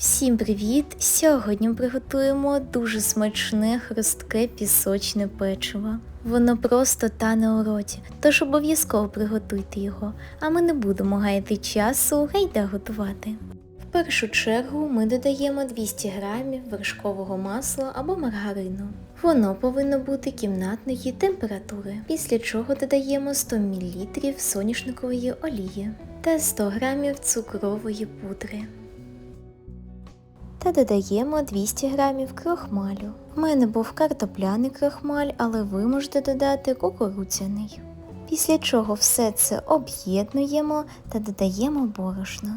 Всім привіт! Сьогодні приготуємо дуже смачне хрустке пісочне печиво. Воно просто тане у роті, тож обов'язково приготуйте його, а ми не будемо гаяти часу, гайда готувати. В першу чергу ми додаємо 200 г вершкового масла або маргарину. Воно повинно бути кімнатної температури, після чого додаємо 100 мл соняшникової олії та 100 г цукрової пудри та додаємо 200 г крохмалю. У мене був картопляний крохмаль, але ви можете додати кукурудзяний. Після чого все це об'єднуємо та додаємо борошно.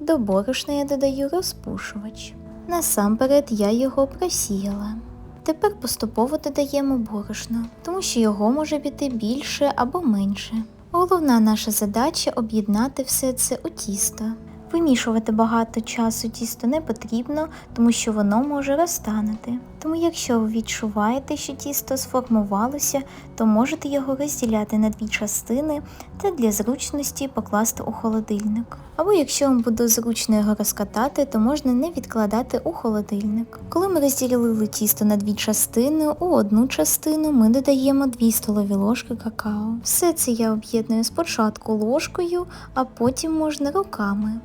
До борошна я додаю розпушувач. Насамперед я його просіяла. Тепер поступово додаємо борошно, тому що його може піти більше або менше. Головна наша задача об'єднати все це у тісто. Вимішувати багато часу тісто не потрібно, тому що воно може розтанути. Тому якщо ви відчуваєте, що тісто сформувалося, то можете його розділяти на дві частини та для зручності покласти у холодильник. Або якщо вам буде зручно його розкатати, то можна не відкладати у холодильник. Коли ми розділили тісто на дві частини, у одну частину ми додаємо 2 столові ложки какао. Все це я об'єдную спочатку ложкою, а потім можна руками.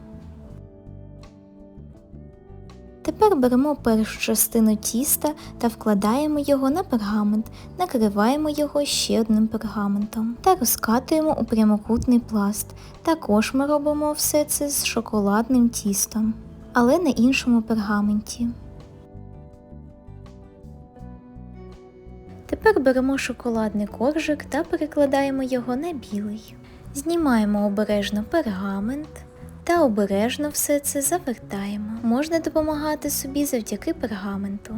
Тепер беремо першу частину тіста та вкладаємо його на пергамент, накриваємо його ще одним пергаментом та розкатуємо у прямокутний пласт. Також ми робимо все це з шоколадним тістом, але на іншому пергаменті. Тепер беремо шоколадний коржик та перекладаємо його на білий. Знімаємо обережно пергамент та обережно все це завертаємо. Можна допомагати собі завдяки пергаменту.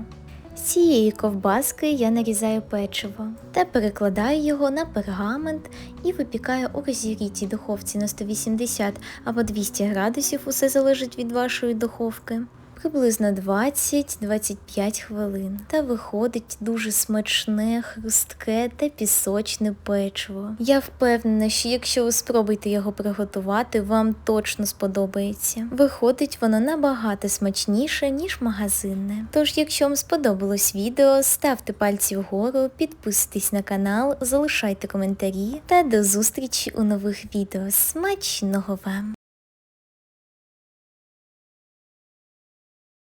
З цієї ковбаски я нарізаю печиво та перекладаю його на пергамент і випікаю у розігрітій духовці на 180 або 200 градусів, усе залежить від вашої духовки. Приблизно 20-25 хвилин та виходить дуже смачне, хрустке та пісочне печиво. Я впевнена, що якщо ви спробуєте його приготувати, вам точно сподобається. Виходить воно набагато смачніше, ніж магазинне. Тож, якщо вам сподобалось відео, ставте пальці вгору, підписуйтесь на канал, залишайте коментарі та до зустрічі у нових відео. Смачного вам!